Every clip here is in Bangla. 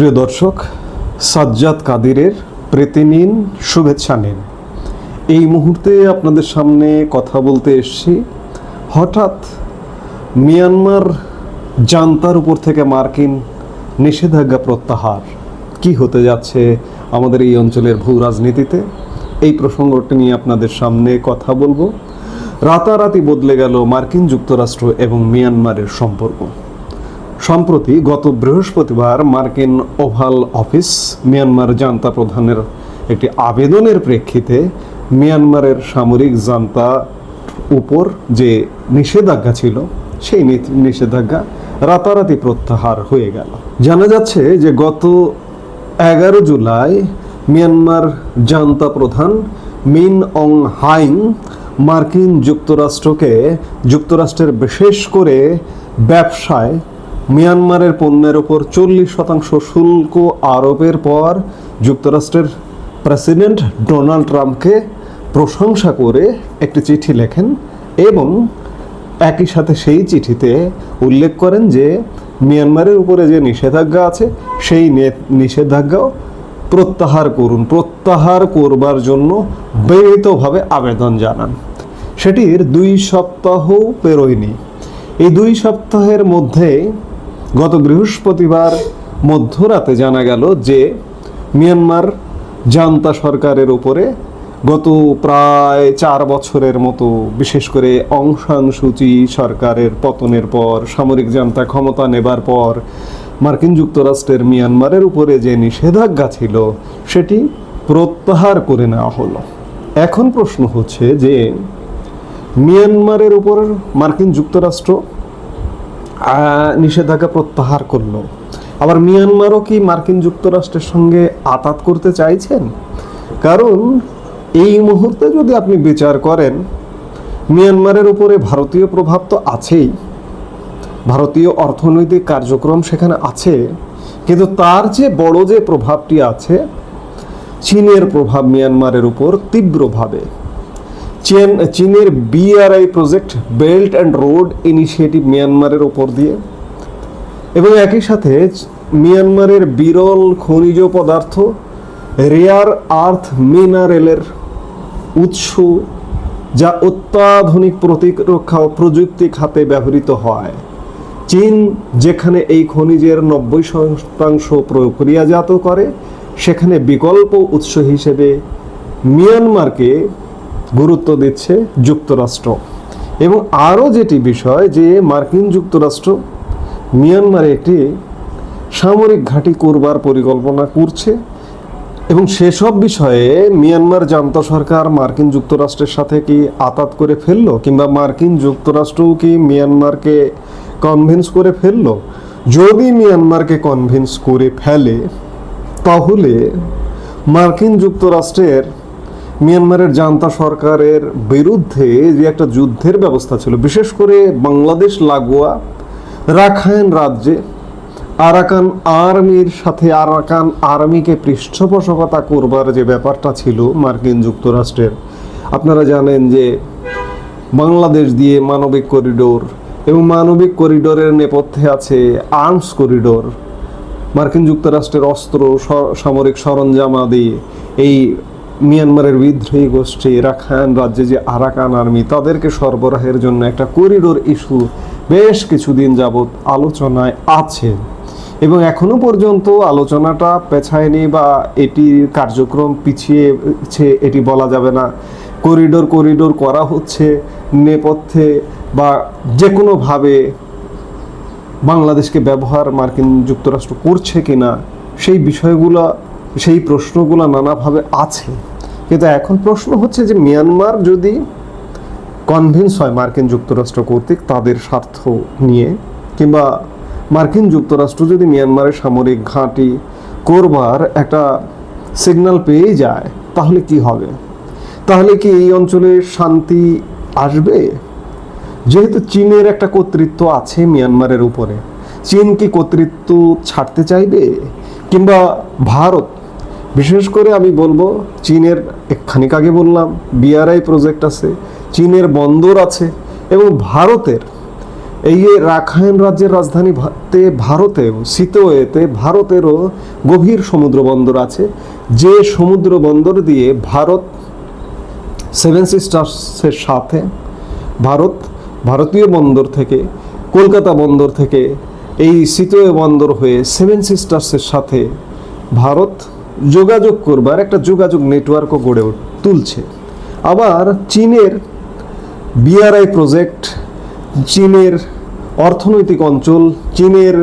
প্রিয় দর্শক, সাজ্জাদ কাদিরের প্রীতি নিন, শুভেচ্ছা নিন। এই মুহূর্তে আপনাদের সামনে কথা বলতে এসেছি, হঠাৎ মিয়ানমার জান্তার উপর থেকে মার্কিন নিষেধাজ্ঞা প্রত্যাহার। কি হতে যাচ্ছে আমাদের এই অঞ্চলের ভূ রাজনীতিতে? এই প্রসঙ্গটি নিয়ে আপনাদের সামনে কথা বলব। রাতারাতি বদলে গেল মার্কিন যুক্তরাষ্ট্র এবং মিয়ানমারের সম্পর্ক। সম্প্রতি গত বৃহস্পতিবার মার্কিন ওভাল অফিস মিয়ানমার জান্তা প্রধানের একটি আবেদনের প্রেক্ষিতে মিয়ানমারের সামরিক জান্তা উপর যে নিষেধাজ্ঞা ছিল, সেই নিষেধাজ্ঞা রাতারাতি প্রত্যাহার হয়ে গেল। জানা যাচ্ছে যে গত এগারো জুলাই মিয়ানমার জান্তা প্রধান মিন অং হাইং মার্কিন যুক্তরাষ্ট্রকে, যুক্তরাষ্ট্রের বিশেষ করে ব্যবসায় মিয়ানমারের পণ্যের ওপর চল্লিশ শতাংশ শুল্ক আরোপের পর যুক্তরাষ্ট্রের প্রেসিডেন্ট ডোনাল্ড ট্রাম্পকে প্রশংসা করে একটি চিঠি লেখেন এবং একই সাথে সেই চিঠিতে উল্লেখ করেন যে মিয়ানমারের উপরে যে নিষেধাজ্ঞা আছে, সেই নিষেধাজ্ঞাও প্রত্যাহার করুন, প্রত্যাহার করবার জন্য বিনীতভাবে আবেদন জানান। সেটির দুই সপ্তাহ পেরোয়নি। এই দুই সপ্তাহের মধ্যে গত বৃহস্পতিবার মধ্যরাতে জানা গেল যে মিয়ানমার জান্তা সরকারের উপরে গত প্রায় চার বছরের মতো, বিশেষ করে অং সান সূচি সরকারের পতনের পর, সামরিক জান্তা ক্ষমতা নেবার পর, মার্কিন যুক্তরাষ্ট্রের মিয়ানমারের উপরে যে নিষেধাজ্ঞা ছিল, সেটি প্রত্যাহার করে নেওয়া হলো। এখন প্রশ্ন হচ্ছে যে, মিয়ানমারের উপর মার্কিন যুক্তরাষ্ট্র নিষেধাজ্ঞা প্রত্যাহার করল। আবার মিয়ানমারও কি মার্কিন যুক্তরাষ্ট্রের সঙ্গে আতাত করতে চাইছেন? কারণ এই মুহূর্তে যদি আপনি বিচার করেন, মিয়ানমারের উপরে ভারতীয় প্রভাব তো আছেই। ভারতীয় অর্থনৈতিক কার্যক্রম সেখানে আছে, কিন্তু তার যে বড় যে প্রভাবটি আছে, চীনের প্রভাব মিয়ানমারের উপর তীব্রভাবে। চীন, চীনের BRI project belt and road initiative মিয়ানমারের ওপর দিয়ে। এবং একই সাথে মিয়ানমারের বিরল খনিজ পদার্থ রেয়ার আর্থ মিনারেলের উৎস, যা অত্যাধুনিক প্রতিরক্ষা ও প্রযুক্তি খাতে ব্যবহৃত হয়। চীন, যেখানে এই খনিজের নব্বই শতাংশ প্রক্রিয়াজাত করে, সেখানে বিকল্প উৎস হিসেবে মিয়ানমারকে গুরুত্ব দিচ্ছে যুক্তরাষ্ট্র। এবং আরও যেটি বিষয় যে মার্কিন যুক্তরাষ্ট্র মিয়ানমারে একটি সামরিক ঘাঁটি করবার পরিকল্পনা করছে এবং সেসব বিষয়ে মিয়ানমার জান্তা সরকার মার্কিন যুক্তরাষ্ট্রের সাথে কি আতাত করে ফেলল কিংবা মার্কিন যুক্তরাষ্ট্রও কি মিয়ানমারকে কনভিন্স করে ফেলল? যদি মিয়ানমারকে কনভিন্স করে ফেলে, তাহলে মার্কিন যুক্তরাষ্ট্রের মিয়ানমারের জান্তা সরকারের বিরুদ্ধে যে একটা যুদ্ধের ব্যবস্থা ছিল, বিশেষ করে বাংলাদেশ, লাগোয়া, রাখাইন রাজ্যে, আরাকান আর্মির সাথে আরাকান আর্মিকে পৃষ্ঠপোষকতা করবার যে ব্যাপারটা ছিল মার্কিন যুক্তরাষ্ট্রের, আপনারা জানেন যে বাংলাদেশ দিয়ে মানবিক করিডোর এবং মানবিক করিডোরের নেপথ্যে আছে আর্মস করিডোর। মার্কিন যুক্তরাষ্ট্রের অস্ত্র সামরিক সরঞ্জাম আদি এই মিয়ানমারের বিদ্রোহী গোষ্ঠী রাখাইন রাজ্যে যে আরাকান আর্মি, তাদেরকে সরবরাহের জন্য একটা করিডোর ইস্যু বেশ কিছুদিন যাবৎ আলোচনায় আছে। এবং এখনও পর্যন্ত আলোচনাটা পেছায়নি বা এটির কার্যক্রম পিছিয়েছে এটি বলা যাবে না। করিডোর করিডোর করা হচ্ছে নেপথ্যে বা যে কোনোভাবে বাংলাদেশকে ব্যবহার মার্কিন যুক্তরাষ্ট্র করছে কিনা, সেই বিষয়গুলো, সেই প্রশ্নগুলো নানাভাবে আছে। কিন্তু এখন প্রশ্ন হচ্ছে যে মিয়ানমার যদি কনভিন্স হয় মার্কিন যুক্তরাষ্ট্র কর্তৃক তাদের স্বার্থ নিয়ে, কিংবা মার্কিন যুক্তরাষ্ট্র যদি মিয়ানমারের সামরিক ঘাঁটি করবার একটা সিগন্যাল পেয়ে যায়, তাহলে কি হবে? তাহলে কি এই অঞ্চলে শান্তি আসবে? যেহেতু চীনের একটা কর্তৃত্ব আছে মিয়ানমারের উপরে, চীন কি কর্তৃত্ব ছাড়তে চাইবে? কিংবা ভারত বিশেষ করে আমি বলব, চীনের খানিক আগে বললাম, বিআরআই প্রজেক্ট আছে, চীনের বন্দর আছে, এবং ভারতের এই রাখাইন রাজ্যের রাজধানী ভারতেও, সিতোয়েতে ভারতেরও গভীর সমুদ্র বন্দর আছে। যে সমুদ্র বন্দর দিয়ে ভারত সেভেন সিস্টার্সের সাথে ভারত, ভারতীয় বন্দর থেকে, কলকাতা বন্দর থেকে এই সিতোয়ে বন্দর হয়ে সেভেন সিস্টার্সের সাথে ভারত যোগাযোগ করবার একটা যোগাযোগ নেটওয়ার্কও গড়ে তুলছে। আবার চীনের বিআরআই প্রজেক্ট চীনের অর্থনৈতিক অঞ্চল, চীনের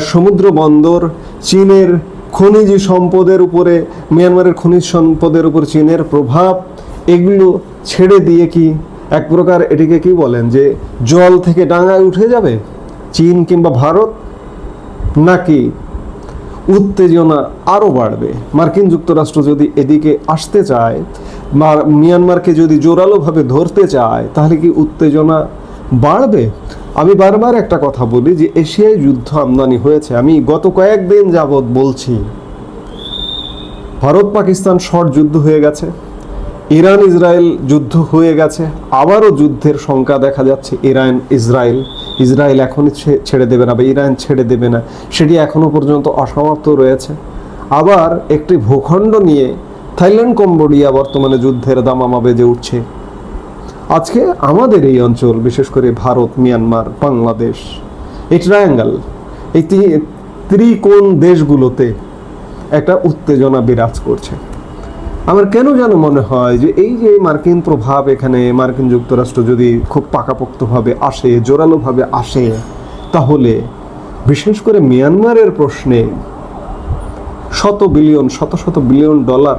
সমুদ্র বন্দর, চীনের খনিজ সম্পদের উপরে, মিয়ানমারের খনিজ সম্পদের উপর চীনের প্রভাব, এগুলো ছেড়ে দিয়ে কি এক প্রকার এটিকে কি বলেন যে জল থেকে ডাঙায় উঠে যাবে? চীন কিংবা ভারত? নাকি উত্তেজনা আরও বাড়বে। মার্কিন যুক্তরাষ্ট্র যদি এদিকে আসতে চায়, মার- মিয়ানমারকে যদি জোরালোভাবে ধরতে চায়, তাহলে কি উত্তেজনা বাড়বে? আমি বারবার একটা কথা বলি যে এশিয়ায় যুদ্ধ আমদানি হয়েছে। আমি গত কয়েকদিন যাবৎ বলছি ভারত পাকিস্তান শর্ট যুদ্ধ হয়ে গেছে। ইরান ইসরায়েল যুদ্ধ হয়ে গেছে। আবারও যুদ্ধের শঙ্কা দেখা যাচ্ছে ইরান ইসরায়েল। ইসরায়েল এখনই ছেড়ে দেবে না বা ইরান ছেড়ে দেবে না। সেটি এখনও পর্যন্ত অসমাপ্ত রয়েছে। আবার একটি ভূখণ্ড নিয়ে থাইল্যান্ড, কম্বোডিয়া বর্তমানে যুদ্ধের দামামা বেজে উঠছে। আজকে আমাদের এই অঞ্চল, বিশেষ করে ভারত, মিয়ানমার, বাংলাদেশ, এই ট্রায়াঙ্গেল এই ত্রিকোণ দেশগুলোতে একটা উত্তেজনা বিরাজ করছে। আমার কেন যেন মনে হয় যে এই যে মার্কিন প্রভাব এখানে, মার্কিন যুক্তরাষ্ট্র যদি খুব পাকাপোক্তভাবে আসে, জোরালোভাবে আসে, তাহলে বিশেষ করে মিয়ানমারের প্রশ্নে শত বিলিয়ন, শত শত বিলিয়ন ডলার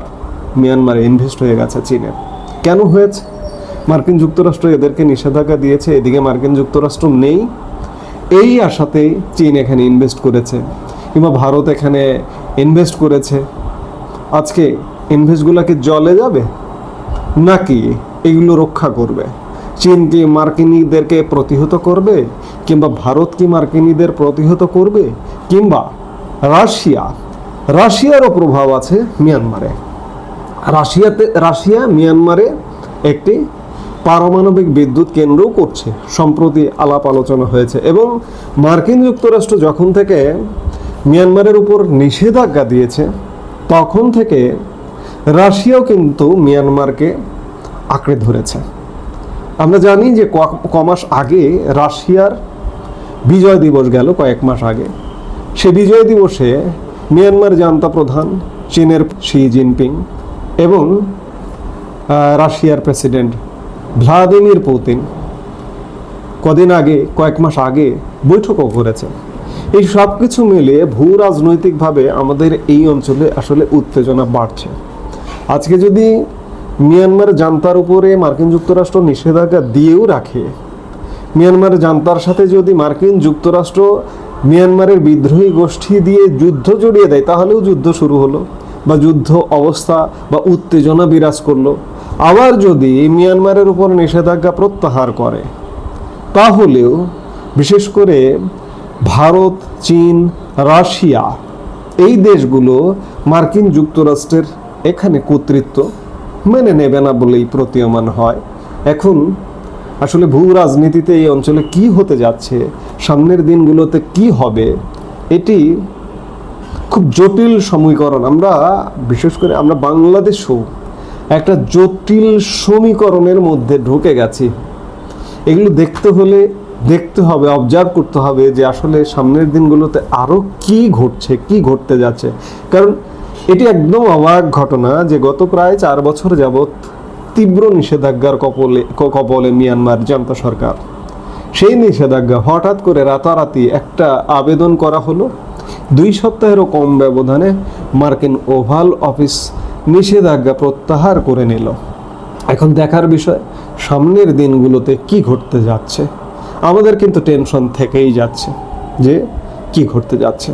মিয়ানমারে ইনভেস্ট হয়ে গেছে চীনের কেন হয়েছে? মার্কিন যুক্তরাষ্ট্র এদেরকে নিষেধাজ্ঞা দিয়েছে, এদিকে মার্কিন যুক্তরাষ্ট্র নেই। এই আশাতেই চীন এখানে ইনভেস্ট করেছে, কিংবা ভারত এখানে ইনভেস্ট করেছে। আজকে ইনভেস্টগুলোকে জলে যাবে? নাকি এগুলো রক্ষা করবে? চীন কি মার্কিনীদেরকে প্রতিহত করবে? কিংবা ভারত কি মার্কিনীদের প্রতিহত করবে? কিংবা রাশিয়া? রাশিয়ারও প্রভাব আছে মিয়ানমারে। রাশিয়াতে, রাশিয়া মিয়ানমারে একটি পারমাণবিক বিদ্যুৎ কেন্দ্রও করছে, সম্প্রতি আলাপ আলোচনা হয়েছে। এবং মার্কিন যুক্তরাষ্ট্র যখন থেকে মিয়ানমারের উপর নিষেধাজ্ঞা দিয়েছে, তখন থেকে রাশিয়াও কিন্তু মিয়ানমারকে আঁকড়ে ধরেছে। আমরা জানি যে কমাস আগে রাশিয়ার বিজয় দিবস গেল কয়েক মাস আগে। সে বিজয় দিবসে মিয়ানমার জান্তা প্রধান চীনের শি জিনপিং এবং রাশিয়ার প্রেসিডেন্ট ভ্লাদিমির পুতিন কদিন আগে, কয়েক মাস আগে বৈঠকও করেছে এই সব কিছু মিলে ভূ রাজনৈতিকভাবে আমাদের এই অঞ্চলে আসলে উত্তেজনা বাড়ছে। আজকে যদি মিয়ানমার জান্তার উপরে মার্কিন যুক্তরাষ্ট্র নিষেধাজ্ঞা দিয়েও রাখে, মিয়ানমার জান্তার সাথে যদি মার্কিন যুক্তরাষ্ট্র মিয়ানমারের বিদ্রোহী গোষ্ঠী দিয়ে যুদ্ধ জড়িয়ে দেয়, তাহলেও যুদ্ধ শুরু হলো বা যুদ্ধ অবস্থা বা উত্তেজনা বিরাজ করল। আবার যদি মিয়ানমারের উপর নিষেধাজ্ঞা প্রত্যাহার করে, তাহলেও বিশেষ করে ভারত, চীন, রাশিয়া এই দেশগুলো মার্কিন যুক্তরাষ্ট্রের এখানে কর্তৃত্ব মেনে নেবে না বলেই প্রতীয়মান হয়। এখন, আসলে ভূ রাজনীতিতে এই অঞ্চলে কি হতে যাচ্ছে, সামনের দিনগুলোতে কি হবে, এটি খুব জটিল সমীকরণ। আমরা, বিশেষ করে আমরা বাংলাদেশও একটা জটিল সমীকরণের মধ্যে ঢুকে গেছি। এগুলো দেখতে হলে দেখতে হবে অবজার্ভ করতে হবে যে আসলে সামনের দিনগুলোতে আরও কি ঘটছে, কি ঘটতে যাচ্ছে। কারণ এটি একদম অবাক ঘটনা যে গত প্রায় চার বছর যাবৎ তীব্র নিষেধাজ্ঞার কপলে কপলে মিয়ানমার জান্তা সরকার। সেই নিষেধাজ্ঞা হঠাৎ করে রাতারাতি একটা আবেদন করা হলো। দুই সপ্তাহেরও কম ব্যবধানে মার্কিন ওভাল অফিস নিষেধাজ্ঞা প্রত্যাহার করে নিল। এখন দেখার বিষয়, সামনের দিনগুলোতে কি ঘটতে যাচ্ছে? আমাদের কিন্তু টেনশন থেকেই যাচ্ছে যে কি ঘটতে যাচ্ছে।